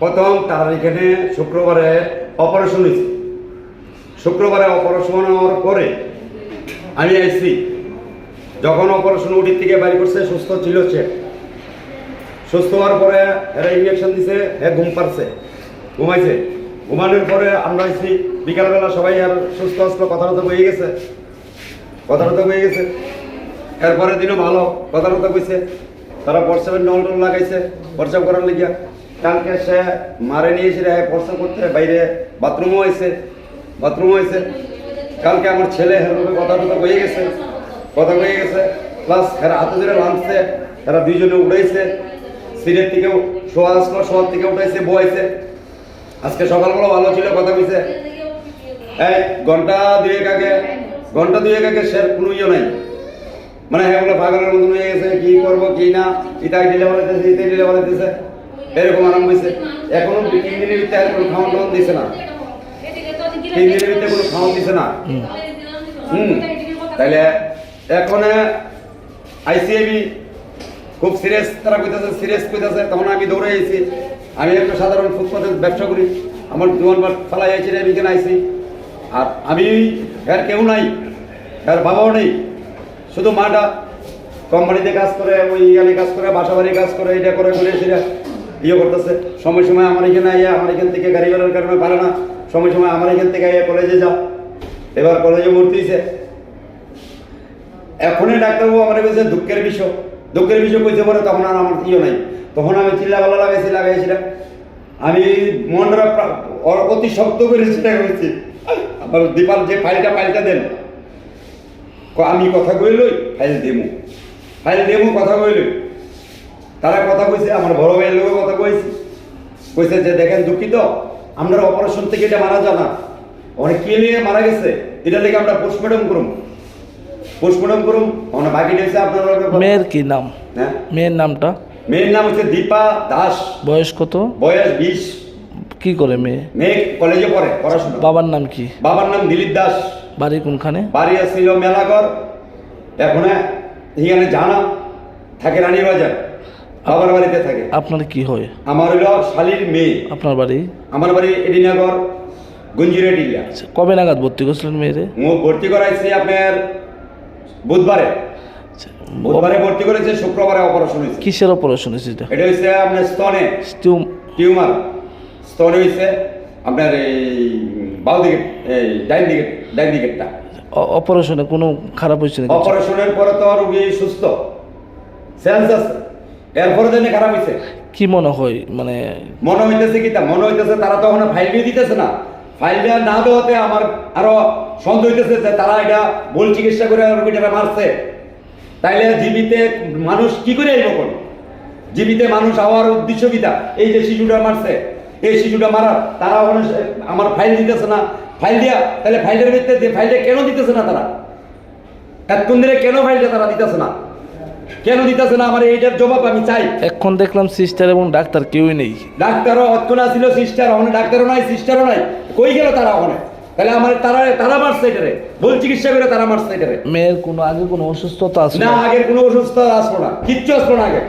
প্রথম তার এখানে শুক্রবারে অপারেশন হয়েছে। শুক্রবারে অপারেশন হওয়ার পরে আমি আইসি যখন অপারেশন উঠির থেকে বাইর করছে, সুস্থ ছিল সে। সুস্থ হওয়ার পরে এরা ইঞ্জেকশন দিছে হ্যাঁ ঘুম পারছে ঘুমাইছে। ঘুমানোর পরে আমরা আইসি বিকালবেলা সবাই আর সুস্থ আসলো কথা কথা বয়ে গেছে। কথা কথা বয়ে গেছে। এরপরে দিনও ভালো কথা কথা কইছে তারা পরসাবের নল টল লাগাইছে পরসাব করার লিগিয়া। কালকে সে মারে নিয়ে এসে পরসাব করতে বাইরে বাথরুমও হয়েছে বাথরুমও হয়েছে। কালকে আমার ছেলে হেরভাবে কথা কথা বয়ে গেছে, কথা বয়ে গেছে। প্লাস এরা হাতে ধরে লামছে এরা দুইজনে উঠাইছে সিটের থেকেও শোয়া আসলো, শোয়ার থেকে উঠাইছে বয়াইছে আজকে সকালবেলা ভালো ছিল, কথা কইছে। এই, ঘণ্টা দুয়েক আগে, ঘণ্টা দুয়েক আগে সে কোনো ইয়ে নাই। মানে হ্যাঁ বলে পাগলের মতন হয়ে গেছে, কি করব, কি না ইটা দিলে বলাইতেছে ইতে দিলে বলাইতেছে এরকম আরাম হয়েছে। এখনও তিন দিনের ভিতরে কোনো খাওয়ান টাওয়ান দিছে না। তিন দিনের ভিতরে কোনো খাওয়ান দিছে না। হুম। তাহলে এখন আইসিআইবি খুব সিরিয়াস তারা কইতাছে সিরিয়াস কইতাছে। তখন আমি দৌড়ে আইছি। আমি একটা সাধারণ ফুটপাতে ব্যবসা করি। আমার দোকান বার ফালাই আইছি আমি এখানে আইছি। আর আমি, এর কেউ নাই, এর বাবাও নেই। শুধু মাটা। কোম্পানিতে কাজ করে, ওই ইয়ালে কাজ করে বাসা বাড়ি কাজ করে এটা করে বলে সেটা ইয়ে করতেছে। সময় সময় আমার এখানে আইয়া, আমার এখান থেকে গাড়ি ঘোড়ার কারণে পারে না। সময় সময় আমার এখান থেকে আইয়া কলেজে যাও। এবার কলেজে ভর্তি হয়েছে এখনই ডাক্তারবাবু আমার কাছে দুঃখের বিষয়। দুঃখের বিষয় কইতে পারে তখন আর আমার ইয়ে নাই। তখন আমি চিল্লাবেলা লাগাইছি, লাগাইছিলাম। আমি মনরা অতি শক্ত করে চেষ্টা করেছি আমার দীপাল যে ফাইলটা ফাইলটা দেন। আমি কথা কইলই, ফাইল দেমু। ফাইল দেমু, কথা কইলই। তারা কথা কইছে আমার বড় ভাইয়ের লোক কথা কইছি। কইছে যে দেখেন দুঃখিত আমরা অপারেশন থেকে এটা মারা যায় না। অনেক কে নিয়ে মারা গেছে এটা লেগে আমরা পোস্টমর্টম করুম। পোস্টমর্টম করুম আমরা বাকি দিয়েছে আপনারা মেয়ের কি নাম? হ্যাঁ। মেয়ের নামটা? মেয়ের নাম হচ্ছে দীপা দাস। বয়স কত? বয়স বিশ। কি করে মেয়ে? মেয়ে কলেজে পড়ে পড়াশোনা। বাবার নাম কি? বাবার নাম দিলীপ দাস। বাড়ি কোনখানে? বাড়ি আসছিল মেলাঘর। এখন এখানে জানা থাকে রানীবাজার। বাবার বাড়িতে থাকে। আপনার কি হয়? আমার হলো শালির মেয়ে। আপনার বাড়ি? আমার বাড়ি এডিনগর গুঞ্জিরে ডিল্লা আচ্ছা, কবে নাগাদ ভর্তি করছিলেন মেয়েরে? মু ভর্তি করাইছি আপনার বুধবারে। আচ্ছা, বুধবারে ভর্তি করেছে শুক্রবারে অপারেশন হয়েছে। কিসের অপারেশন হয়েছে এটা? এটা হচ্ছে আপনার স্তনে। টিউম- টিউমার স্তনে হয়েছে আপনার এই বাউ দিকে এই ডাইন দিকে ডাইন দিকেরটা। অপারেশনে কোনো খারাপ হয়েছে নাকি? অপারেশনের পরে তো রোগী সুস্থ। সেন্স আছে। এরপরে জন্য খারাপ হয়েছে কি মনে হয় মানে? মনে হইতেছে কি মনে হইতেছে তারা ফাইল দিয়ে দিতেছে না। ফাইলটা না দেওয়াতে আমার আরও সন্দেহ হইতেছে যে তারা এটা ভুল চিকিৎসা করে রোগীটাকে মারছে। তাইলে জীবিতে মানুষ কি করে কোন? জীবিতে মানুষ হওয়ার উদ্দেশ্য কি তা? এই যে শিশুটা মারছে এই শিশুটা মারার তারা আমার ফাইল দিতেছে না। ফাইল দিয়া তাহলে ফাইলের ভিত্তিতে যে ফাইলটা কেন দিতেছে না তারা? এতক্ষণ ধরে কেন ফাইলটা তারা দিতেছে না? কেন দিতেছে না আমার এইটার জবাব আমি চাই? এখন দেখলাম সিস্টার এবং ডাক্তার কেউই নেই। ডাক্তারও অক্ষণা ছিল সিস্টার ওখানে ডাক্তারও নাই সিস্টারও নাই। কই গেল তারা ওখানে তাহলে আমার তারা তারা মারছে এটারে। ভুল চিকিৎসা করে তারা মারছে এটারে। মেয়ের কোনো আগে কোনো অসুস্থতা আছে না? আগের কোনো অসুস্থতা আসলো না। কিচ্ছু আসলো না আগে।